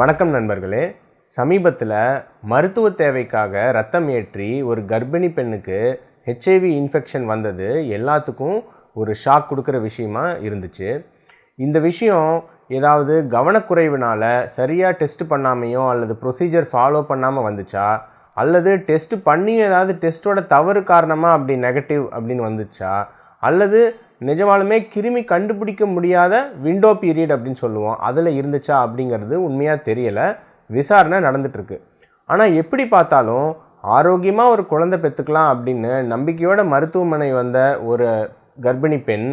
வணக்கம் நண்பர்களே. சமீபத்தில் மருத்துவ தேவைக்காக ரத்தம் ஏற்றி ஒரு கர்ப்பிணி பெண்ணுக்கு ஹெச்ஐவி இன்ஃபெக்ஷன் வந்தது. எல்லாத்துக்கும் ஒரு ஷாக் கொடுக்குற விஷயமா இருந்துச்சு. இந்த விஷயம் ஏதாவது கவனக்குறைவினால் சரியாக டெஸ்ட் பண்ணாமையோ அல்லது ப்ரொசீஜர் ஃபாலோ பண்ணாமல் வந்துச்சா? அல்லது டெஸ்ட் பண்ணி ஏதாவது டெஸ்ட்டோட தவறு காரணமாக அப்படி நெகட்டிவ் அப்படின்னு வந்துச்சா? அல்லது நிஜமாலுமே கிருமி கண்டுபிடிக்க முடியாத விண்டோ பீரியட் அப்படின்னு சொல்லுவோம். அதில் இருந்துச்சா அப்படிங்கிறது உண்மையாக தெரியலை. விசாரணை நடந்துட்டுருக்கு. ஆனால் எப்படி பார்த்தாலும் ஆரோக்கியமாக ஒரு குழந்தை பெற்றுக்கலாம் அப்படின்னு நம்பிக்கையோட மருத்துவமனை வந்த ஒரு கர்ப்பிணி பெண்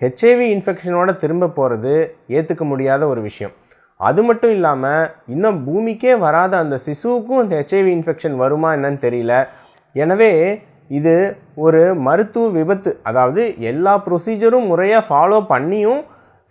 ஹெச்ஐவி இன்ஃபெக்ஷனோட திரும்ப போகிறது ஏற்றுக்க முடியாத ஒரு விஷயம். அது மட்டும் இல்லாமல் இன்னும் பூமிக்கே வராத அந்த சிசுவுக்கும் இந்த ஹெச்ஐவி இன்ஃபெக்ஷன் வருமா என்னன்னு தெரியல. எனவே இது ஒரு மருத்துவ விபத்து. அதாவது எல்லா ப்ரொசீஜரும் முறையாக ஃபாலோ பண்ணியும்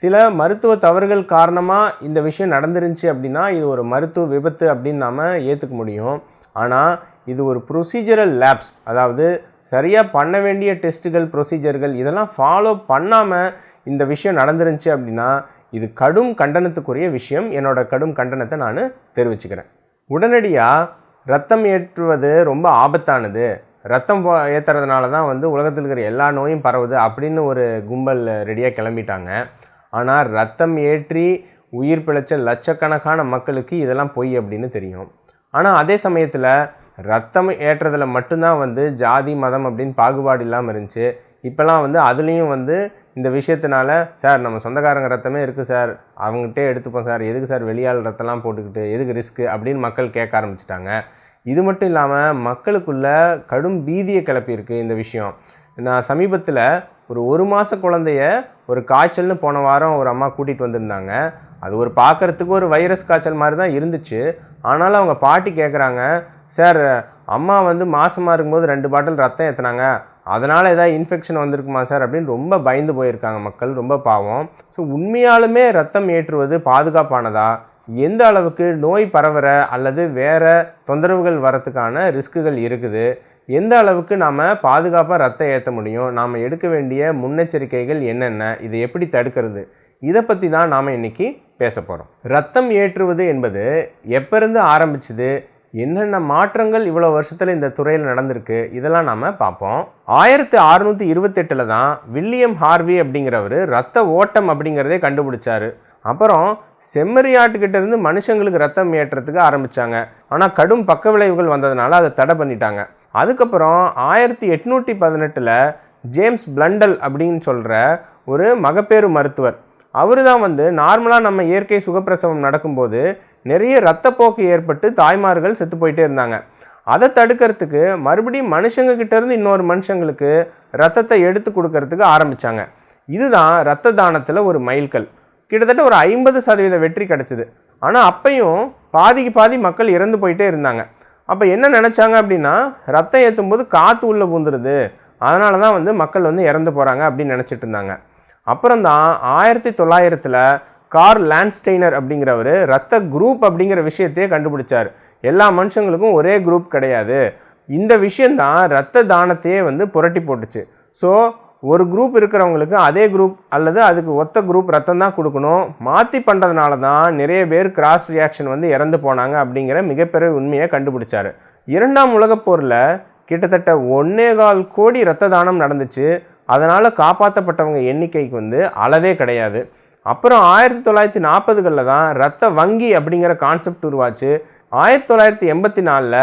சில மருத்துவ தவறுகள் காரணமாக இந்த விஷயம் நடந்துருந்துச்சு அப்படின்னா இது ஒரு மருத்துவ விபத்து அப்படின்னு நாம் ஏற்றுக்க முடியும். ஆனால் இது ஒரு ப்ரொசீஜரல் லேப்ஸ் அதாவது சரியாக பண்ண வேண்டிய டெஸ்ட்டுகள் ப்ரொசீஜர்கள் இதெல்லாம் ஃபாலோ பண்ணாமல் இந்த விஷயம் நடந்துருந்துச்சு அப்படின்னா இது கடும் கண்டனத்துக்குரிய விஷயம். என்னோட கடும் கண்டனத்தை நான் தெரிவிச்சுக்கிறேன். உடனடியாக ரத்தம் ஏற்றுவது ரொம்ப ஆபத்தானது. ரத்தம் போ- ஏற்றுறதுனால தான் வந்து உலகத்தில் இருக்கிற எல்லா நோயும் பரவுது அப்படின்னு ஒரு கும்பல் ரெடியாக கிளம்பிட்டாங்க. ஆனால் ரத்தம் ஏற்றி உயிர் பிழைச்ச லட்சக்கணக்கான மக்களுக்கு இதெல்லாம் பொய் அப்படின்னு தெரியும். ஆனால் அதே சமயத்தில் ரத்தம் ஏற்றதில் மட்டும்தான் வந்து ஜாதி மதம் அப்படின்னு பாகுபாடு இல்லாமல் இருந்துச்சு. இப்போல்லாம் வந்து அதுலேயும் வந்து இந்த விஷயத்தினால சார் நம்ம சொந்தக்காரங்க ரத்தமே இருக்குது சார். அவங்ககிட்டே எடுத்துப்போம் சார். எதுக்கு சார் வெளியால் ரத்தம்லாம் போட்டுக்கிட்டு? எதுக்கு ரிஸ்க்கு அப்படின்னு மக்கள் கேட்க ஆரம்பிச்சிட்டாங்க. இது மட்டும் இல்லாமல் மக்களுக்குள்ள கடும் பீதியை கிளப்பியிருக்கு இந்த விஷயம். நான் சமீபத்தில் ஒரு ஒரு மாத குழந்தைய ஒரு காய்ச்சல்னு போன வாரம் ஒரு அம்மா கூட்டிகிட்டு வந்திருந்தாங்க. அது ஒரு பார்க்கறதுக்கு ஒரு வைரஸ் காய்ச்சல் மாதிரி தான் இருந்துச்சு. ஆனாலும் அவங்க பாட்டி கேட்குறாங்க சார் அம்மா வந்து மாசமாக இருக்கும்போது ரெண்டு பாட்டில் ரத்தம் ஏற்றுனாங்க அதனால் ஏதாவது இன்ஃபெக்ஷன் வந்திருக்குமா சார்? அப்படின்னு ரொம்ப பயந்து போயிருக்காங்க மக்கள் ரொம்ப பாவம். ஸோ உண்மையாலுமே ரத்தம் ஏற்றுவது பாதுகாப்பானதா? எந்த அளவுக்கு நோய் பரவுற அல்லது வேற தொந்தரவுகள் வரத்துக்கான ரிஸ்க்குகள் இருக்குது எந்த அளவுக்கு நாம் பாதுகாப்பாக ரத்தம் ஏற்ற முடியும் நாம் எடுக்க வேண்டிய முன்னெச்சரிக்கைகள் என்னென்ன இதை எப்படி தடுக்கிறது இதை பற்றி தான் நாம் இன்றைக்கி பேச போகிறோம் ரத்தம் ஏற்றுவது என்பது எப்போருந்து ஆரம்பிச்சுது ஆரம்பிச்சது என்னென்ன மாற்றங்கள் இவ்வளோ வருஷத்தில் இந்த துறையில் நடந்திருக்கு இதெல்லாம் நாம் பார்ப்போம். ஆயிரத்தி அறுநூற்றி இருபத்தெட்டில் தான் வில்லியம் ஹார்வி அப்படிங்கிறவர் ரத்த ஓட்டம் அப்படிங்கிறதே கண்டுபிடிச்சார். அப்புறம் செம்மறியாட்டுக்கிட்ட இருந்து மனுஷங்களுக்கு ரத்தம் ஏற்றுறதுக்கு ஆரம்பித்தாங்க ஆனால் கடும் பக்க விளைவுகள் வந்ததுனால அதை தடை பண்ணிட்டாங்க. அதுக்கப்புறம் ஆயிரத்தி எட்நூற்றி பதினெட்டில் ஜேம்ஸ் பிளண்டல் அப்படின்னு சொல்கிற ஒரு மகப்பேறு மருத்துவர் அவர் தான் வந்து நார்மலாக நம்ம இயற்கை சுகப்பிரசவம் நடக்கும்போது நிறைய ரத்தப்போக்கு ஏற்பட்டு தாய்மார்கள் செத்து போயிட்டே இருந்தாங்க. அதை தடுக்கிறதுக்கு மறுபடியும் மனுஷங்கக்கிட்டேருந்து இன்னொரு மனுஷங்களுக்கு ரத்தத்தை எடுத்து கொடுக்கறதுக்கு ஆரம்பித்தாங்க இதுதான் ரத்த தானத்தில் ஒரு மைல்கல். கிட்டத்தட்ட ஒரு ஐம்பது சதவீத வெற்றி கிடச்சிது. ஆனால் அப்பையும் பாதிக்கு பாதி மக்கள் இறந்து போயிட்டே இருந்தாங்க. அப்போ என்ன நினச்சாங்க அப்படின்னா ரத்தம் ஏற்றும் போது காற்று உள்ளே பூந்துருது. அதனால தான் வந்து மக்கள் வந்து இறந்து போகிறாங்க அப்படின்னு நினச்சிட்டு இருந்தாங்க. அப்புறம் தான் ஆயிரத்தி தொள்ளாயிரத்தில் கார் லேண்ட்ஸ்டெய்னர் அப்படிங்கிறவர் ரத்த குரூப் அப்படிங்கிற விஷயத்தையே கண்டுபிடிச்சார். எல்லா மனுஷங்களுக்கும் ஒரே குரூப் கிடையாது. இந்த விஷயந்தான் ரத்த தானத்தையே வந்து புரட்டி போட்டுச்சு. ஸோ ஒரு குரூப் இருக்கிறவங்களுக்கு அதே குரூப் அல்லது அதுக்கு ஒத்த குரூப் ரத்தம் தான் கொடுக்கணும். மாற்றி பண்ணுறதுனால தான் நிறைய பேர் கிராஸ் ரியாக்ஷன் வந்து இறந்து போனாங்க அப்படிங்கிற மிகப்பெரிய உண்மையை கண்டுபிடிச்சார். இரண்டாம் உலகப் போரில் கிட்டத்தட்ட ஒன்னே கால் கோடி ரத்த தானம் நடந்துச்சு. அதனால் காப்பாற்றப்பட்டவங்க எண்ணிக்கைக்கு வந்து அளவே கிடையாது. அப்புறம் ஆயிரத்தி தொள்ளாயிரத்தி நாற்பதுகளில் தான் ரத்த வங்கி அப்படிங்கிற கான்செப்ட் உருவாச்சு. ஆயிரத்தி தொள்ளாயிரத்தி எண்பத்தி நாலில்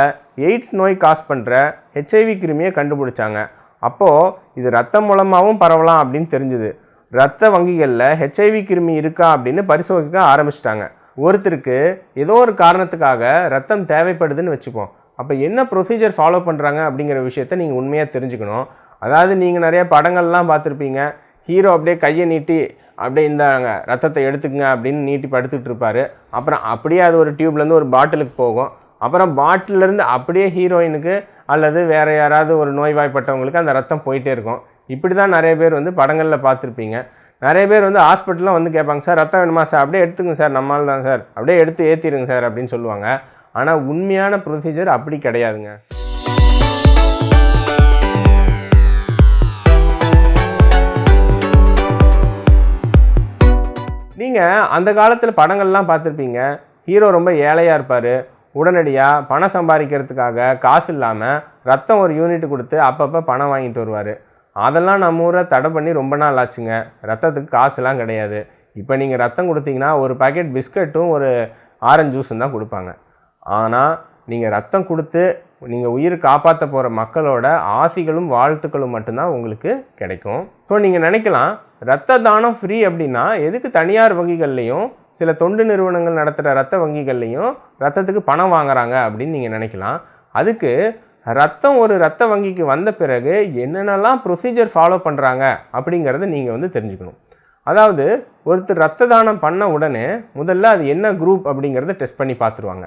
எய்ட்ஸ் நோய் காஸ் பண்ணுற ஹெச்ஐவி கிருமியை கண்டுபிடிச்சாங்க. அப்போது இது ரத்தம் மூலமாகவும் பரவலாம் அப்படின்னு தெரிஞ்சுது. ரத்த வங்கிகளில் ஹெச்ஐவி கிருமி இருக்கா அப்படின்னு பரிசோதிக்க ஆரம்பிச்சிட்டாங்க. ஒருத்தருக்கு ஏதோ ஒரு காரணத்துக்காக ரத்தம் தேவைப்படுதுன்னு வச்சுப்போம் அப்போ என்ன ப்ரொசீஜர் ஃபாலோ பண்ணுறாங்க அப்படிங்கிற விஷயத்த நீங்கள் உண்மையாக தெரிஞ்சுக்கணும். அதாவது நீங்கள் நிறைய படங்கள்லாம் பார்த்துருப்பீங்க. ஹீரோ அப்படியே கையை நீட்டி அப்படியே இந்தாங்க ரத்தத்தை எடுத்துக்கங்க அப்படின்னு நீட்டி படுத்துட்டு இருப்பார். அப்புறம் அப்படியே அது ஒரு டியூப்லேருந்து ஒரு பாட்டிலுக்கு போகும். அப்புறம் பாட்டிலேருந்து அப்படியே ஹீரோயினுக்கு அல்லது வேறு யாராவது ஒரு நோய்வாய்ப்பட்டவங்களுக்கு அந்த ரத்தம் போயிட்டே இருக்கும். இப்படி தான் நிறைய பேர் வந்து படங்களில் பார்த்துருப்பீங்க. நிறைய பேர் வந்து ஹாஸ்பிட்டலில் வந்து கேட்பாங்க சார் ரத்தம் வேணுமா சார்? அப்படியே எடுத்துங்க சார் நம்மால் தான் சார். அப்படியே எடுத்து ஏற்றிடுங்க சார் அப்படின்னு சொல்லுவாங்க. ஆனால் உண்மையான ப்ரொசீஜர் அப்படி கிடையாதுங்க. நீங்கள் அந்த காலத்தில் படங்கள்லாம் பார்த்துருப்பீங்க. ஹீரோ ரொம்ப ஏழையாக இருப்பார். உடனடியாக பணம் சம்பாதிக்கிறதுக்காக காசு இல்லாமல் ரத்தம் ஒரு யூனிட் கொடுத்து அப்பப்போ பணம் வாங்கிட்டு வருவார். அதெல்லாம் நம்ம ஊரை தடை பண்ணி ரொம்ப நாள் ஆச்சுங்க. ரத்தத்துக்கு காசுலாம் கிடையாது. இப்போ நீங்கள் ரத்தம் கொடுத்தீங்கன்னா ஒரு பாக்கெட் பிஸ்கட்டும் ஒரு ஆரஞ்சு ஜூஸும் தான் கொடுப்பாங்க. ஆனால் நீங்கள் ரத்தம் கொடுத்து நீங்கள் உயிர் காப்பாற்ற போகிற மக்களோட ஆசிகளும் வாழ்த்துக்களும் மட்டும்தான் உங்களுக்கு கிடைக்கும். ஸோ நீங்கள் நினைக்கலாம் ரத்த தானம் ஃப்ரீ அப்படின்னா எதுக்கு தனியார் வங்கிகள்லேயும் சில தொண்டு நிறுவனங்கள் நடத்துகிற ரத்த வங்கிகள்லையும் ரத்தத்துக்கு பணம் வாங்குறாங்க அப்படின்னு நீங்கள் நினைக்கலாம். அதுக்கு ரத்தம் ஒரு ரத்த வங்கிக்கு வந்த பிறகு என்னென்னலாம் ப்ரொசீஜர் ஃபாலோ பண்ணுறாங்க அப்படிங்கிறத நீங்கள் வந்து தெரிஞ்சுக்கணும். அதாவது ஒருத்தர் ரத்த தானம் பண்ண உடனே முதல்ல அது என்ன குரூப் அப்படிங்கிறத டெஸ்ட் பண்ணி பார்த்துருவாங்க.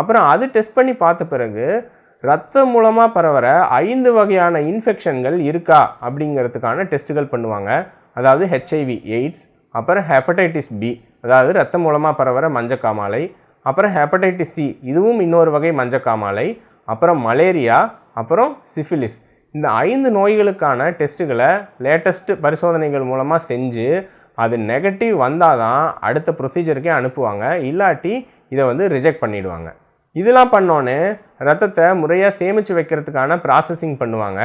அப்புறம் அது டெஸ்ட் பண்ணி பார்த்த பிறகு ரத்தம் மூலமாக பரவர ஐந்து வகையான இன்ஃபெக்ஷன்கள் இருக்கா அப்படிங்கிறதுக்கான டெஸ்ட்டுகள் பண்ணுவாங்க. அதாவது ஹெச்ஐவி எய்ட்ஸ் அப்புறம் ஹெப்படைட்டிஸ் பி அதாவது ரத்தம் மூலமாக பரவுகிற மஞ்சக்காமாலை அப்புறம் ஹெப்படைட்டிஸ் சி இதுவும் இன்னொரு வகை மஞ்சக்காமாலை அப்புறம் மலேரியா அப்புறம் சிஃபிலிஸ் இந்த ஐந்து நோய்களுக்கான டெஸ்ட்டுகளை லேட்டஸ்ட் பரிசோதனைகள் மூலமாக செஞ்சு அது நெகட்டிவ் வந்தால் தான் அடுத்த ப்ரொசீஜருக்கே அனுப்புவாங்க. இல்லாட்டி இதை வந்து ரிஜெக்ட் பண்ணிடுவாங்க. இதெல்லாம் பண்ணோன்னே ரத்தத்தை முறையாக சேமித்து வைக்கிறதுக்கான ப்ராசஸிங் பண்ணுவாங்க.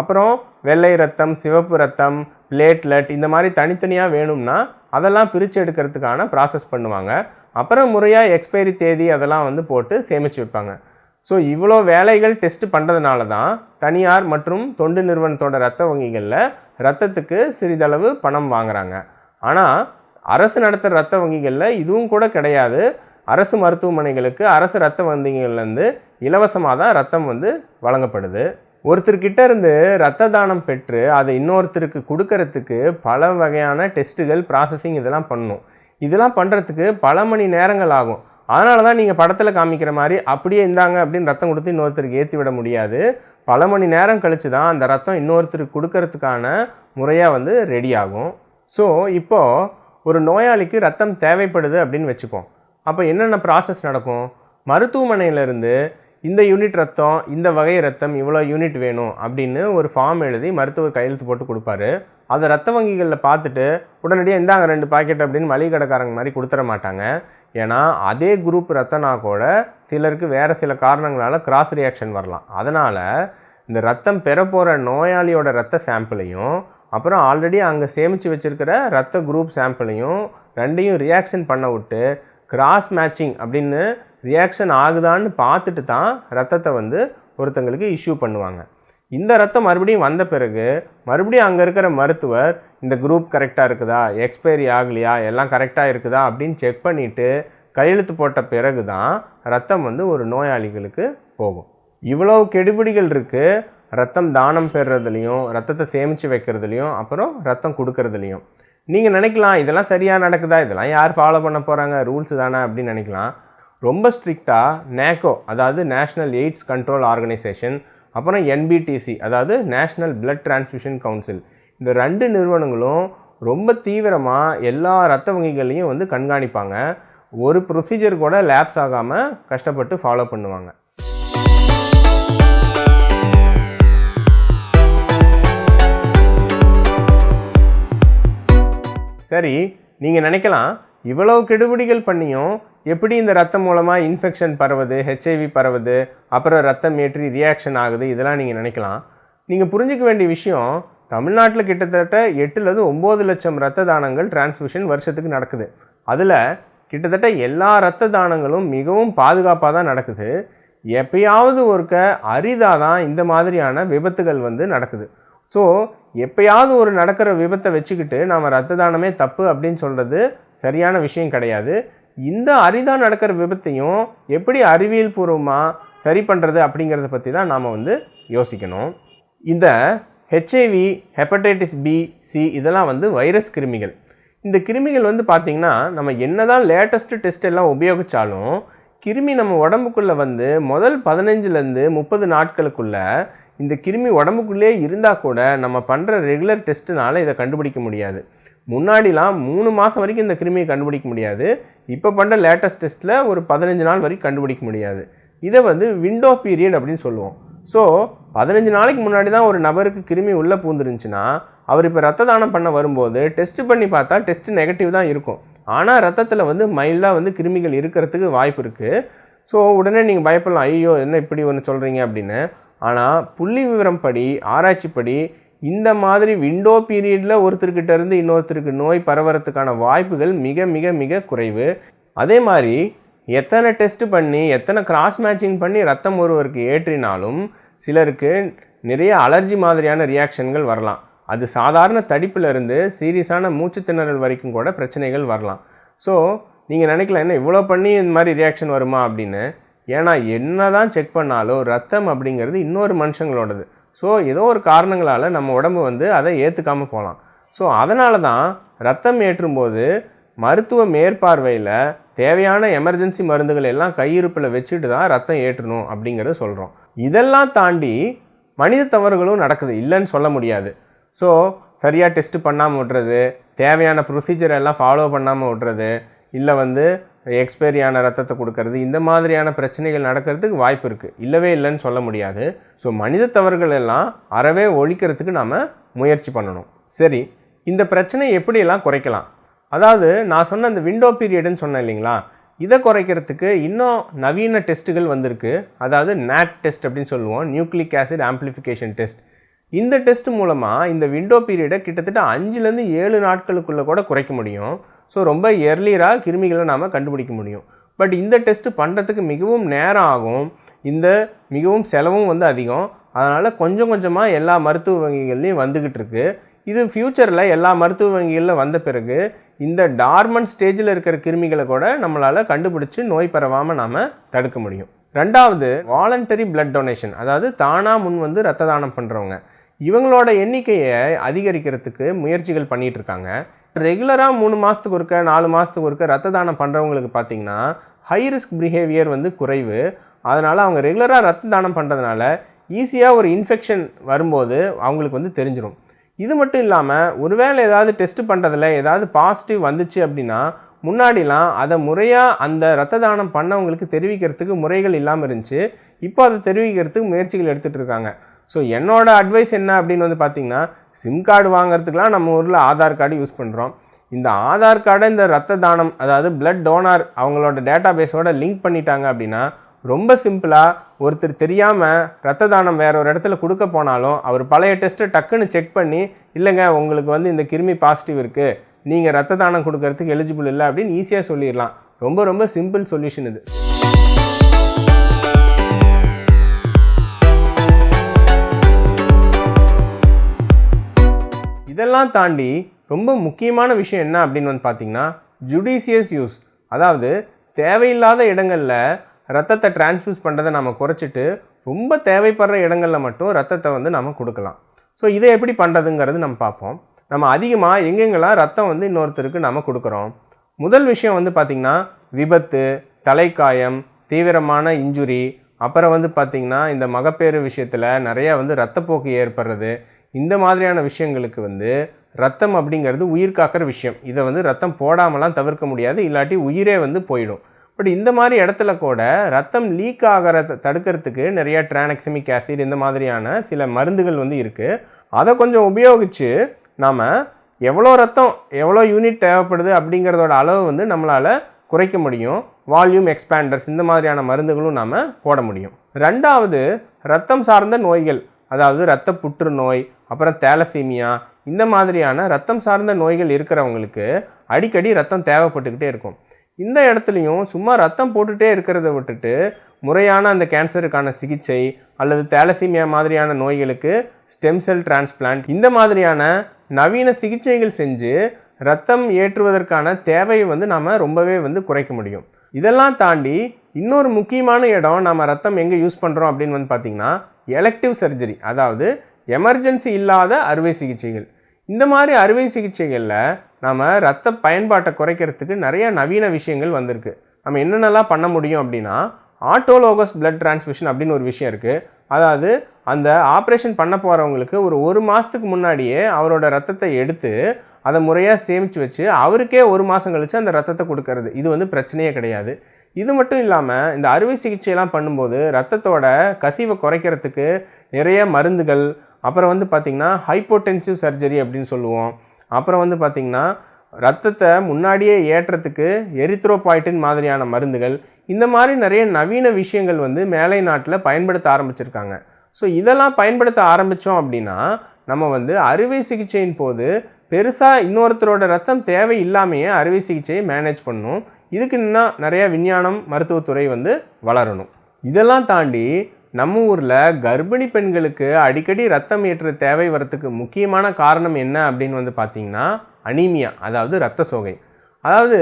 அப்புறம் வெள்ளை ரத்தம் சிவப்பு ரத்தம் பிளேட்லெட் இந்த மாதிரி தனித்தனியாக வேணும்னா அதெல்லாம் பிரித்து எடுக்கிறதுக்கான ப்ராசஸ் பண்ணுவாங்க. அப்புறம் முறையாக எக்ஸ்பைரி தேதி அதெல்லாம் வந்து போட்டு சேமித்து வைப்பாங்க. ஸோ இவ்வளோ வேலைகள் டெஸ்ட் பண்ணுறதுனால தான் தனியார் மற்றும் தொண்டு நிறுவனத்தோட ரத்த வங்கிகளில் ரத்தத்துக்கு சிறிதளவு பணம் வாங்குறாங்க. ஆனால் அரசு நடத்துகிற ரத்த வங்கிகளில் இதுவும் கூட கிடையாது. அரசு மருத்துவமனைகளுக்கு அரசு ரத்த வங்கிகள்லேருந்து இலவசமாக தான் ரத்தம் வந்து வழங்கப்படுது. ஒருத்தர்கிட்ட இருந்து ரத்த தானம் பெற்று அதை இன்னொருத்தருக்கு கொடுக்கறதுக்கு பல வகையான டெஸ்ட்டுகள் ப்ராசஸிங் இதெல்லாம் பண்ணும். இதெல்லாம் பண்ணுறதுக்கு பல மணி நேரங்கள் ஆகும். அதனால தான் நீங்கள் படத்தில் காமிக்கிற மாதிரி அப்படியே இருந்தாங்க அப்படின்னு ரத்தம் கொடுத்து இன்னொருத்தருக்கு ஏற்றி விட முடியாது. பல மணி நேரம் கழித்து தான் அந்த ரத்தம் இன்னொருத்தருக்கு கொடுக்கறதுக்கான முறையாக வந்து ரெடி ஆகும். ஸோ இப்போது ஒரு நோயாளிக்கு ரத்தம் தேவைப்படுது அப்படின்னு வச்சுப்போம். அப்போ என்னென்ன ப்ராசஸ் நடக்கும்? மருத்துவமனையிலேருந்து இந்த யூனிட் ரத்தம் இந்த வகை ரத்தம் இவ்வளோ யூனிட் வேணும் அப்படின்னு ஒரு ஃபார்ம் எழுதி மருத்துவர் கையெழுத்து போட்டு கொடுப்பாரு. அதை ரத்த வங்கிகளில் பார்த்துட்டு உடனடியாக இந்தாங்க ரெண்டு பாக்கெட் அப்படின்னு மளிகை கடைக்காரங்க மாதிரி கொடுத்துட மாட்டாங்க. ஏன்னா அதே குரூப் ரத்தனா கூட சிலருக்கு வேறு சில காரணங்களால் கிராஸ் ரியாக்ஷன் வரலாம். அதனால் இந்த ரத்தம் பெற போகிற நோயாளியோட ரத்த சாம்பிளையும் அப்புறம் ஆல்ரெடி அங்கே சேமித்து வச்சுருக்கிற ரத்த குரூப் சாம்பிளையும் ரெண்டையும் ரியாக்ஷன் பண்ண விட்டு கிராஸ் மேட்சிங் அப்படின்னு ரியாக்ஷன் ஆகுதான்னு பார்த்துட்டு தான் ரத்தத்தை வந்து ஒருத்தங்களுக்கு இஷ்யூ பண்ணுவாங்க. இந்த ரத்தம் மறுபடியும் வந்த பிறகு மறுபடியும் அங்கே இருக்கிற மருத்துவர் இந்த குரூப் கரெக்டாக இருக்குதா? எக்ஸ்பைரி ஆகலையா? எல்லாம் கரெக்டாக இருக்குதா? அப்படின்னு செக் பண்ணிவிட்டு கையெழுத்து போட்ட பிறகு தான் ரத்தம் வந்து ஒரு நோயாளிகளுக்கு போகும். இவ்வளோ கெடுபிடிகள் இருக்குது ரத்தம் தானம் பெறுறதுலையும் ரத்தத்தை சேமித்து வைக்கிறதுலையும் அப்புறம் ரத்தம் கொடுக்கறதுலையும். நீங்கள் நினைக்கலாம் இதெல்லாம் சரியாக நடக்குதா? இதெல்லாம் யார் ஃபாலோ பண்ண போகிறாங்க ரூல்ஸ் தானே அப்படின்னு நினைக்கலாம். ரொம்ப ஸ்ட்ரிக்டாக நேக்கோ அதாவது நேஷ்னல் எய்ட்ஸ் கண்ட்ரோல் ஆர்கனைசேஷன் அப்புறம் என்பிடிசி அதாவது நேஷ்னல் பிளட் டிரான்ஸ்மிஷன் கவுன்சில். இந்த ரெண்டு நிறுவனங்களும் ரொம்ப தீவிரமாக எல்லா ரத்த வங்கிகளையும் வந்து கண்காணிப்பாங்க. ஒரு ப்ரொசீஜர் கூட லேப்ஸ் ஆகாமல் கஷ்டப்பட்டு ஃபாலோ பண்ணுவாங்க. சரி நீங்கள் நினைக்கலாம் இவ்வளவு கெடுபிடிகள் பண்ணியும் எப்படி இந்த ரத்தம் மூலமாக இன்ஃபெக்ஷன் பரவுது ஹெச்ஐவி பரவுது அப்புறம் ரத்தம் ஏற்றி ரியாக்ஷன் ஆகுது இதெல்லாம் நீங்கள் நினைக்கலாம். நீங்கள் புரிஞ்சிக்க வேண்டிய விஷயம் தமிழ்நாட்டில் கிட்டத்தட்ட எட்டுலேருந்து ஒம்பது லட்சம் ரத்த தானங்கள் டிரான்ஸ்மிஷன் வருஷத்துக்கு நடக்குது. அதில் கிட்டத்தட்ட எல்லா ரத்த தானங்களும் மிகவும் பாதுகாப்பாக தான் நடக்குது. எப்பயாவது ஒருக்க அரிதாக தான் இந்த மாதிரியான விபத்துகள் வந்து நடக்குது. ஸோ எப்பயாவது ஒரு நடக்கிற விபத்தை வச்சுக்கிட்டு நாம் ரத்த தானமே தப்பு அப்படின்னு சொல்கிறது சரியான விஷயம் கிடையாது. இந்த அரிதாக நடக்கிற விபத்தையும் எப்படி அறிவியல் பூர்வமாக சரி பண்ணுறது அப்படிங்கிறத பற்றி தான் நாம் வந்து யோசிக்கணும். இந்த ஹெச்ஐவி ஹெப்படைட்டிஸ் பி சி இதெல்லாம் வந்து வைரஸ் கிருமிகள். இந்த கிருமிகள் வந்து பார்த்திங்கன்னா நம்ம என்ன தான் லேட்டஸ்ட்டு டெஸ்ட் எல்லாம் உபயோகித்தாலும் கிருமி நம்ம உடம்புக்குள்ளே வந்து முதல் பதினஞ்சுலேருந்து முப்பது நாட்களுக்குள்ளே இந்த கிருமி உடம்புக்குள்ளே இருந்தால் கூட நம்ம பண்ணுற ரெகுலர் டெஸ்ட்டுனால இதை கண்டுபிடிக்க முடியாது. முன்னாடிலாம் மூணு மாதம் வரைக்கும் இந்த கிருமியை கண்டுபிடிக்க முடியாது. இப்போ பண்ணுற லேட்டஸ்ட் டெஸ்ட்டில் ஒரு பதினஞ்சு நாள் வரைக்கும் கண்டுபிடிக்க முடியாது. இதை வந்து விண்டோ பீரியட் அப்படின்னு சொல்லுவோம். ஸோ பதினஞ்சு நாளைக்கு முன்னாடி தான் ஒரு நபருக்கு கிருமி உள்ளே பூந்துருந்துச்சுன்னா அவர் இப்போ ரத்த தானம் பண்ண வரும்போது டெஸ்ட் பண்ணி பார்த்தா டெஸ்ட் நெகட்டிவ் தான் இருக்கும். ஆனால் ரத்தத்தில் வந்து மைல்டாக வந்து கிருமிகள் இருக்கிறதுக்கு வாய்ப்பு இருக்குது ஸோ உடனே நீங்கள் பயப்படலாம். ஐயோ என்ன இப்படி ஒன்று சொல்கிறீங்க அப்படின்னு. ஆனால் புள்ளி விவரம் படி ஆராய்ச்சிப்படி இந்த மாதிரி விண்டோ பீரியடில் ஒருத்தர்கிட்ட இருந்து இன்னொருத்தருக்கு நோய் பரவறதுக்கான வாய்ப்புகள் மிக மிக மிக குறைவு. அதே மாதிரி எத்தனை டெஸ்ட் பண்ணி எத்தனை கிராஸ் மேட்சிங் பண்ணி ரத்தம் ஒருவருக்கு ஏற்றினாலும் சிலருக்கு நிறைய அலர்ஜி மாதிரியான ரியாக்ஷன்கள் வரலாம். அது சாதாரண தடிப்பிலிருந்து சீரியஸான மூச்சு திணறல் வரைக்கும் கூட பிரச்சனைகள் வரலாம். ஸோ நீங்கள் நினைக்கலாம் என்ன இவ்வளோ பண்ணி இந்த மாதிரி ரியாக்ஷன் வருமா அப்படின்னு? ஏன்னா என்ன தான் செக் பண்ணாலும் ரத்தம் அப்படிங்கிறது இன்னொரு மனுஷங்களோடது. ஸோ ஏதோ ஒரு காரணங்களால் நம்ம உடம்பு வந்து அதை ஏற்றுக்காமல் போகலாம் ஸோ அதனால தான் ரத்தம் ஏற்றும்போது மருத்துவ மேற்பார்வையில் தேவையான எமர்ஜென்சி மருந்துகள் எல்லாம் கையிருப்பில் வச்சுட்டு தான் ரத்தம் ஏற்றணும் அப்படிங்கிறத சொல்கிறோம் இதெல்லாம் தாண்டி மனித தவறுகளும் நடக்குது. இல்லைன்னு சொல்ல முடியாது. ஸோ சரியாக டெஸ்ட் பண்ணாமல் விட்றது தேவையான ப்ரொசீஜர் எல்லாம் ஃபாலோ பண்ணாமல் விட்றது இல்லை வந்து எக்ஸ்பைரியான ரத்தத்தை கொடுக்கறது இந்த மாதிரியான பிரச்சனைகள் நடக்கிறதுக்கு வாய்ப்பு இருக்குது இல்லவே இல்லைன்னு சொல்ல முடியாது. ஸோ மனித தவறுகள் எல்லாம் அறவே ஒழிக்கிறதுக்கு நாம் முயற்சி பண்ணணும். சரி இந்த பிரச்சனையை எப்படியெல்லாம் குறைக்கலாம்? அதாவது நான் சொன்ன அந்த விண்டோ பீரியடுன்னு சொன்னேன் இல்லைங்களா? இதை குறைக்கிறதுக்கு இன்னும் நவீன டெஸ்ட்டுகள் வந்திருக்கு. அதாவது நேட் டெஸ்ட் அப்படின்னு சொல்லுவோம் நியூக்ளிக் ஆசிட் ஆம்ப்ளிஃபிகேஷன் டெஸ்ட். இந்த டெஸ்ட் மூலமாக இந்த விண்டோ பீரியடை கிட்டத்தட்ட அஞ்சுலேருந்து ஏழு நாட்களுக்குள்ளே கூட குறைக்க முடியும். ஸோ ரொம்ப எர்லியராக கிருமிகளை நாம் கண்டுபிடிக்க முடியும். பட் இந்த டெஸ்ட்டு பண்ணுறதுக்கு மிகவும் நேரம் ஆகும். இந்த மிகவும் செலவும் வந்து அதிகம். அதனால் கொஞ்சம் கொஞ்சமாக எல்லா மருத்துவ வங்கிகள்லையும் வந்துக்கிட்டு இருக்குது இது ஃப்யூச்சரில் எல்லா மருத்துவ வங்கிகளில் வந்த பிறகு இந்த டார்மன் ஸ்டேஜில் இருக்கிற கிருமிகளை கூட நம்மளால் கண்டுபிடிச்சி நோய் பரவாமல் நாம் தடுக்க முடியும். ரெண்டாவது வாலண்டரி பிளட் டொனேஷன் அதாவது தானாக முன் வந்து ரத்த தானம் பண்ணுறவங்க இவங்களோட எண்ணிக்கையை அதிகரிக்கிறதுக்கு முயற்சிகள் பண்ணிகிட்ருக்காங்க இருக்காங்க. ரெகுலராக மூணு மாதத்துக்கு ஒருக்க நாலு மாதத்துக்கு ஒருக்க ரத்த தானம் பண்ணுறவங்களுக்கு பார்த்தீங்கன்னா ஹை ரிஸ்க் பிஹேவியர் வந்து குறைவு. அதனால் அவங்க ரெகுலராக ரத்த தானம் பண்ணுறதுனால ஈஸியாக ஒரு இன்ஃபெக்ஷன் வரும்போது அவங்களுக்கு வந்து தெரிஞ்சிடும் இது மட்டும் இல்லாமல் ஒருவேளை ஏதாவது டெஸ்ட் பண்ணுறதுல ஏதாவது பாசிட்டிவ் வந்துச்சு அப்படின்னா முன்னாடிலாம் அதை முறையாக அந்த ரத்த தானம் பண்ணவங்களுக்கு தெரிவிக்கிறதுக்கு முறைகள் இல்லாமல் இருந்துச்சு. இப்போ அதை தெரிவிக்கிறதுக்கு முயற்சிகள் எடுத்துகிட்டு இருக்காங்க. ஸோ என்னோடய அட்வைஸ் என்ன அப்படின்னு வந்து பார்த்தீங்கன்னா சிம் கார்டு வாங்குறதுக்கெலாம் நம்ம ஊரில் ஆதார் கார்டு யூஸ் பண்ணுறோம் இந்த ஆதார் கார்டை இந்த ரத்த தானம் அதாவது பிளட் டோனார் அவங்களோட டேட்டா பேஸோட லிங்க் பண்ணிட்டாங்க அப்படின்னா ரொம்ப சிம்பிளாக ஒருத்தர் தெரியாமல் ரத்த தானம் வேற ஒரு இடத்துல கொடுக்க போனாலும் அவர் பழைய டெஸ்ட்டை டக்குன்னு செக் பண்ணி இல்லைங்க உங்களுக்கு வந்து இந்த கிருமி பாசிட்டிவ் இருக்குது நீங்கள் ரத்த தானம் கொடுக்கறதுக்கு எலிஜிபிள் இல்லை அப்படின்னு ஈஸியாக சொல்லிடலாம். ரொம்ப ரொம்ப சிம்பிள் சொல்யூஷன் இது. இதெல்லாம் தாண்டி ரொம்ப முக்கியமான விஷயம் என்ன அப்படின்னு வந்து பார்த்தீங்கன்னா ஜுடிஷியஸ் யூஸ் அதாவது தேவையில்லாத இடங்களில் ரத்தத்தை டிரான்ஸ்ஃபியூஸ் பண்ணுறதை நம்ம குறைச்சிட்டு ரொம்ப தேவைப்படுற இடங்களில் மட்டும் ரத்தத்தை வந்து நம்ம கொடுக்கலாம். ஸோ இதை எப்படி பண்ணுறதுங்கிறது நம்ம பார்ப்போம். நம்ம அதிகமாக எங்கெங்கெல்லாம் ரத்தம் வந்து இன்னொருத்தருக்கு நம்ம கொடுக்குறோம்? முதல் விஷயம் வந்து பார்த்திங்கன்னா விபத்து தலைக்காயம் தீவிரமான இன்ஜுரி அப்புறம் வந்து பார்த்திங்கன்னா இந்த மகப்பேறு விஷயத்தில் நிறையா வந்து ரத்தப்போக்கு ஏற்படுறது இந்த மாதிரியான விஷயங்களுக்கு வந்து ரத்தம் அப்படிங்கிறது உயிர் காக்கிற விஷயம். இதை வந்து ரத்தம் போடாமலாம் தவிர்க்க முடியாது இல்லாட்டி உயிரே வந்து போயிடும். பட் இந்த மாதிரி இடத்துல கூட ரத்தம் லீக் ஆகிறத தடுக்கிறதுக்கு நிறைய ட்ரானக்சிமிக் ஆசிட் இந்த மாதிரியான சில மருந்துகள் வந்து இருக்குது அதை கொஞ்சம் உபயோகித்து நாம் எவ்வளோ ரத்தம் எவ்வளோ யூனிட் தேவைப்படுது அப்படிங்கிறதோட அளவு வந்து நம்மளால் குறைக்க முடியும். வால்யூம் எக்ஸ்பேண்டர்ஸ் இந்த மாதிரியான மருந்துகளும் நாம் போட முடியும். ரெண்டாவது ரத்தம் சார்ந்த நோய்கள். அதாவது இரத்த புற்றுநோய் அப்புறம் தேலசீமியா இந்த மாதிரியான ரத்தம் சார்ந்த நோய்கள் இருக்கிறவங்களுக்கு அடிக்கடி ரத்தம் தேவைப்பட்டுக்கிட்டே இருக்கும். இந்த இடத்துலையும் சும்மா ரத்தம் போட்டுகிட்டே இருக்கிறத விட்டுட்டு முறையான அந்த கேன்சருக்கான சிகிச்சை அல்லது தேலசீமியா மாதிரியான நோய்களுக்கு ஸ்டெம் செல் டிரான்ஸ்பிளான்ட் இந்த மாதிரியான நவீன சிகிச்சைகள் செஞ்சு ரத்தம் ஏற்றுவதற்கான தேவையை வந்து நாம் ரொம்பவே வந்து குறைக்க முடியும். இதெல்லாம் தாண்டி இன்னொரு முக்கியமான இடம் நம்ம ரத்தம் எங்கே யூஸ் பண்ணுறோம் அப்படின்னு வந்து பார்த்திங்கன்னா எலக்டிவ் சர்ஜரி அதாவது எமர்ஜென்சி இல்லாத அறுவை சிகிச்சைகள். இந்த மாதிரி அறுவை சிகிச்சைகளில் நம்ம ரத்த பயன்பாட்டை குறைக்கிறதுக்கு நிறைய நவீன விஷயங்கள் வந்திருக்கு. நம்ம என்னென்னலாம் பண்ண முடியும் அப்படின்னா ஆட்டோலோகஸ் பிளட் டிரான்ஸ்மிஷன் அப்படின்னு ஒரு விஷயம் இருக்குது அதாவது அந்த ஆப்ரேஷன் பண்ண போகிறவங்களுக்கு ஒரு ஒரு மாதத்துக்கு முன்னாடியே அவரோட ரத்தத்தை எடுத்து அதை முறையாக சேமித்து வச்சு அவருக்கே ஒரு மாதம் கழித்து அந்த ரத்தத்தை கொடுக்கறது. இது வந்து பிரச்சனையே கிடையாது. இது மட்டும் இல்லாமல் இந்த அறுவை சிகிச்சையெல்லாம் பண்ணும்போது ரத்தத்தோட கசிவை குறைக்கிறதுக்கு நிறைய மருந்துகள் அப்புறம் வந்து பார்த்திங்கன்னா ஹைப்போடென்சிவ் சர்ஜரி அப்படின்னு சொல்லுவோம். அப்புறம் வந்து பார்த்திங்கன்னா ரத்தத்தை முன்னாடியே ஏற்றத்துக்கு எரித்ரோபாய்டின் மாதிரியான மருந்துகள் இந்த மாதிரி நிறைய நவீன விஷயங்கள் வந்து மேலை நாட்டில் பயன்படுத்த ஆரம்பிச்சிருக்காங்க. ஸோ இதெல்லாம் பயன்படுத்த ஆரம்பித்தோம் அப்படின்னா நம்ம வந்து அறுவை சிகிச்சையின் போது பெருசாக இன்னொருத்தரோட ரத்தம் தேவை இல்லாமையே அறுவை சிகிச்சையை மேனேஜ் பண்ணும். இதுக்கு இன்னும் நிறைய விஞ்ஞானம் மருத்துவத்துறை வந்து வளரணும். இதெல்லாம் தாண்டி நம்ம ஊரில் கர்ப்பிணி பெண்களுக்கு அடிக்கடி ரத்தம் ஏற்ற தேவை வரத்துக்கு முக்கியமான காரணம் என்ன அப்படின்னு வந்து பார்த்தீங்கன்னா அனீமியா அதாவது ரத்த சோகை. அதாவது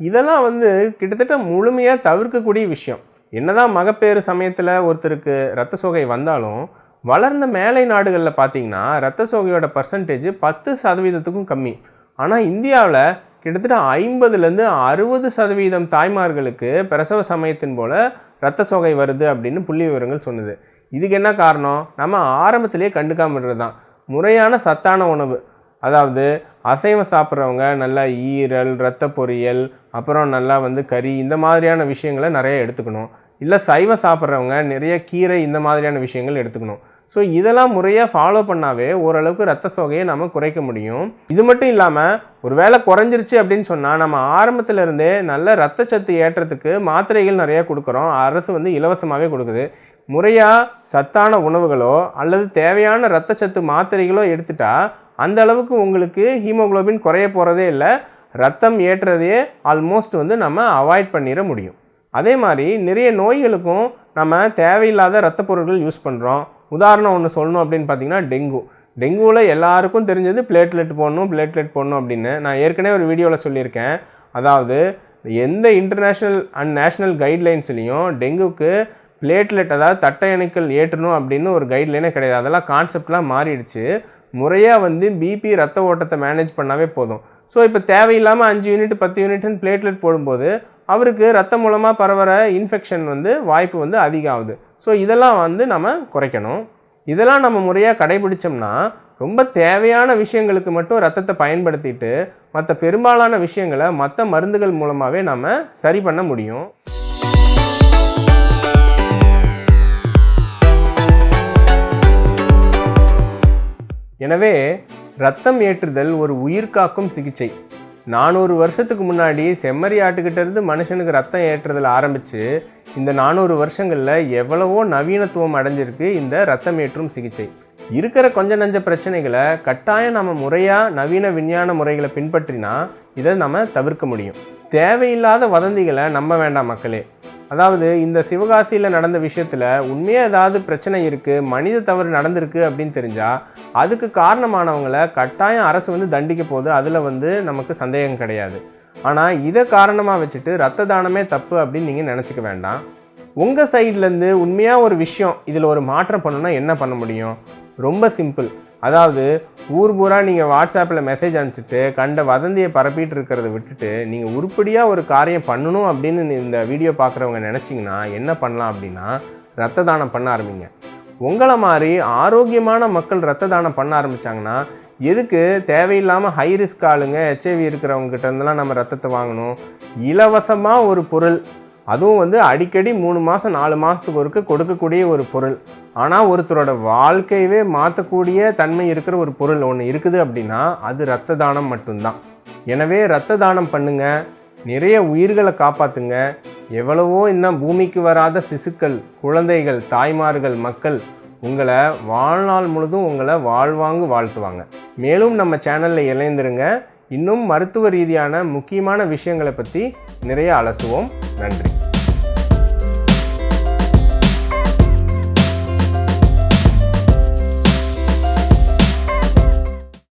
இதெல்லாம் வந்து கிட்டத்தட்ட முழுமையாக தவிர்க்கக்கூடிய விஷயம். என்னதான் மகப்பேறு சமயத்தில் ஒருத்தருக்கு ரத்த சோகை வந்தாலும் வளர்ந்த மேலை நாடுகளில் பார்த்தீங்கன்னா ரத்த சோகையோட பர்சன்டேஜ் பத்து சதவீதத்துக்கும் கம்மி. ஆனால் இந்தியாவில் கிட்டத்தட்ட ஐம்பதுலேருந்து அறுபது சதவீதம் தாய்மார்களுக்கு பிரசவ சமயத்தின் போல் ரத்த சோகை வருது அப்படின்னு புள்ளி விவரங்கள் சொன்னது. இதுக்கு என்ன காரணம்? நம்ம ஆரம்பத்திலேயே கண்டுக்காம தான். முறையான சத்தான உணவு. அதாவது அசைவம் சாப்பிட்றவங்க நல்லா ஈரல் ரத்த பொரியல் அப்புறம் நல்லா வந்து கறி இந்த மாதிரியான விஷயங்களை நிறைய எடுத்துக்கணும். இல்லை சைவம் சாப்பிட்றவங்க நிறைய கீரை இந்த மாதிரியான விஷயங்கள் எடுத்துக்கணும். ஸோ இதெல்லாம் முறையாக ஃபாலோ பண்ணாவே ஓரளவுக்கு ரத்த சோகையை நம்ம குறைக்க முடியும். இது மட்டும் இல்லாமல் ஒரு வேளை குறைஞ்சிருச்சு அப்படின்னு சொன்னால் நம்ம ஆரம்பத்தில் இருந்தே நல்ல ரத்த சத்து ஏற்றத்துக்கு மாத்திரைகள் நிறையா கொடுக்குறோம். அரசு வந்து இலவசமாகவே கொடுக்குது. முறையாக சத்தான உணவுகளோ அல்லது தேவையான ரத்த சத்து மாத்திரைகளோ எடுத்துட்டா அந்த அளவுக்கு உங்களுக்கு ஹீமோகுளோபின் குறைய போகிறதே இல்லை. ரத்தம் ஏற்றுறதையே ஆல்மோஸ்ட் வந்து நம்ம அவாய்ட் பண்ணிட முடியும். அதே மாதிரி நிறைய நோய்களுக்கும் நம்ம தேவையில்லாத ரத்த பொருட்கள் யூஸ் பண்ணுறோம் உதாரணம் ஒன்று சொல்லணும் அப்படின்னு பார்த்தீங்கன்னா டெங்கு. டெங்குவில் எல்லாருக்கும் தெரிஞ்சது பிளேட்லெட் போடணும் பிளேட்லெட் போடணும் அப்படின்னு. நான் ஏற்கனவே ஒரு வீடியோவில் சொல்லியிருக்கேன். அதாவது எந்த இன்டர்நேஷ்னல் அண்ட் நேஷ்னல் கைட்லைன்ஸ்லேயும் டெங்குக்கு பிளேட்லெட் அதாவது தட்டை அணுக்கள் ஏற்றணும் அப்படின்னு ஒரு கைட்லைனே கிடையாது. அதெல்லாம் கான்செப்ட்லாம் மாறிடுச்சு. முறையாக வந்து பிபி ரத்த ஓட்டத்தை மேனேஜ் பண்ணாவே போதும். ஸோ இப்போ தேவையில்லாமல் அஞ்சு யூனிட் பத்து யூனிட்னு பிளேட்லெட் போடும்போது அவருக்கு ரத்தம் மூலமாக பரவர இன்ஃபெக்ஷன் வந்து வாய்ப்பு வந்து அதிகம் ஆகுது ஸோ இதெல்லாம் வந்து நம்ம குறைக்கணும். இதெல்லாம் நம்ம முறையாக கடைபிடிச்சோம்னா ரொம்ப தேவையான விஷயங்களுக்கு மட்டும் ரத்தத்தை பயன்படுத்திட்டு மற்ற பெரும்பாலான விஷயங்களை மற்ற மருந்துகள் மூலமாகவே நம்ம சரி பண்ண முடியும். எனவே ரத்தம் ஏற்றுதல் ஒரு உயிர்காக்கும் சிகிச்சை. நானூறு வருஷத்துக்கு முன்னாடி செம்மறி ஆட்டுக்கிட்ட இருந்து மனுஷனுக்கு ரத்தம் ஏற்றுறதில் ஆரம்பித்து இந்த நானூறு வருஷங்களில் எவ்வளவோ நவீனத்துவம் அடைஞ்சிருக்கு இந்த ரத்தம் ஏற்றும் சிகிச்சை. இருக்கிற கொஞ்ச நஞ்ச பிரச்சனைகளை கட்டாயம் நம்ம முறையாக நவீன விஞ்ஞான முறைகளை பின்பற்றினா இதை நம்ம தவிர்க்க முடியும். தேவையில்லாத வதந்திகளை நம்ப வேண்டாம் மக்களே. அதாவது இந்த சிவகாசியில் நடந்த விஷயத்தில் உண்மையாக ஏதாவது பிரச்சனை இருக்குது மனித தவறு நடந்திருக்கு அப்படின்னு தெரிஞ்சால் அதுக்கு காரணமானவங்களை கட்டாயம் அரசு வந்து தண்டிக்க போகுது. அதில் வந்து நமக்கு சந்தேகம் கிடையாது. ஆனால் இதை காரணமாக வச்சுட்டு ரத்த தானமே தப்பு அப்படின்னு நீங்கள் நினச்சிக்க வேண்டாம். உங்கள் சைட்லேருந்து உண்மையாக ஒரு விஷயம் இதில் ஒரு மாற்றம் பண்ணணும்னா என்ன பண்ண முடியும்? ரொம்ப சிம்பிள் அதாவது ஊர் பூரா நீங்கள் வாட்ஸ்அப்பில் மெசேஜ் அனுப்பிச்சிட்டு கண்ட வதந்தியை பரப்பிட்டு இருக்கிறத விட்டுட்டு நீங்கள் உருப்படியாக ஒரு காரியம் பண்ணணும் அப்படின்னு இந்த வீடியோ பார்க்குறவங்க நினச்சிங்கன்னா என்ன பண்ணலாம் அப்படின்னா ரத்த தானம் பண்ண ஆரம்பிங்க. உங்களை மாதிரி ஆரோக்கியமான மக்கள் ரத்த தானம் பண்ண ஆரம்பித்தாங்கன்னா எதுக்கு தேவையில்லாமல் ஹை ரிஸ்க் ஆளுங்க ஹெச்ஐவி இருக்கிறவங்ககிட்ட இருந்தெல்லாம் நம்ம ரத்தத்தை வாங்கணும்? இலவசமாக ஒரு பொருள் அதுவும் வந்து அடிக்கடி மூணு மாதம் நாலு மாதத்துக்கு ஒருக்கு கொடுக்கக்கூடிய ஒரு பொருள். ஆனால் ஒருத்தரோட வாழ்க்கையவே மாற்றக்கூடிய தன்மை இருக்கிற ஒரு பொருள் ஒன்று இருக்குது அப்படின்னா அது ரத்த தானம் மட்டும்தான். எனவே ரத்த தானம் பண்ணுங்க. நிறைய உயிர்களை காப்பாற்றுங்க எவ்வளவோ இன்னும் பூமிக்கு வராத சிசுக்கள் குழந்தைகள் தாய்மார்கள் மக்கள் உங்களை வாழ்நாள் முழுதும் உங்களை வாழ்வாங்கு வாழ்த்துவாங்க. மேலும் நம்ம சேனலில் இணைந்துருங்க. இன்னும் மருத்துவ ரீதியான முக்கியமான விஷயங்களை பற்றி நிறைய அலசுவோம். நன்றி.